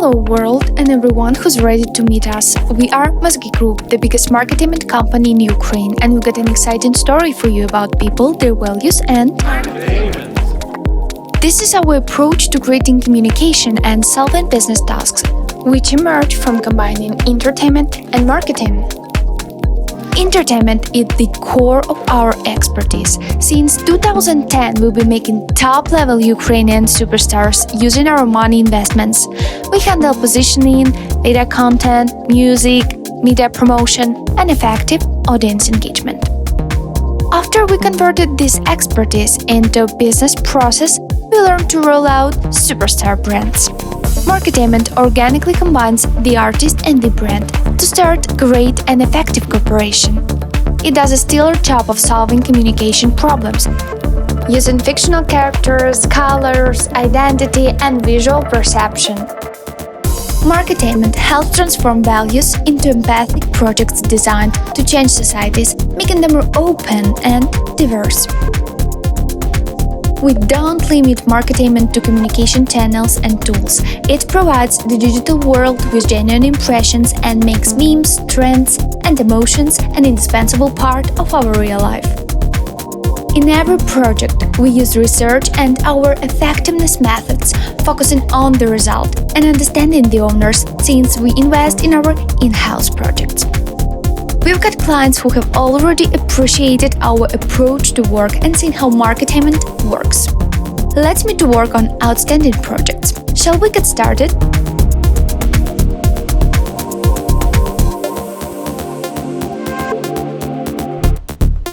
Hello, world, and everyone who's ready to meet us. We are Mozgi Group, the biggest marketing company in Ukraine, and we've got an exciting story for you about people, their values, and. This is our approach to creating communication and solving business tasks, which emerge from combining entertainment and marketing. Entertainment is the core of our expertise. Since 2010, we've been making top level Ukrainian superstars using our money investments. We handle positioning, data content, music, media promotion, and effective audience engagement. After we converted this expertise into a business process, we learned to roll out superstar brands. Marketainment organically combines the artist and the brand to start great and effective cooperation. It does a stellar job of solving communication problems using fictional characters, colors, identity, and visual perception. Marketainment helps transform values into empathic projects designed to change societies, making them more open and diverse. We don't limit marketainment to communication channels and tools. It provides the digital world with genuine impressions and makes memes, trends, and emotions an indispensable part of our real life. In every project, we use research and our effectiveness methods, focusing on the result and understanding the owners since we invest in our in house projects. We've got clients who have already appreciated our approach to work and seen how marketainment works. Let's meet to work on outstanding projects. Shall we get started?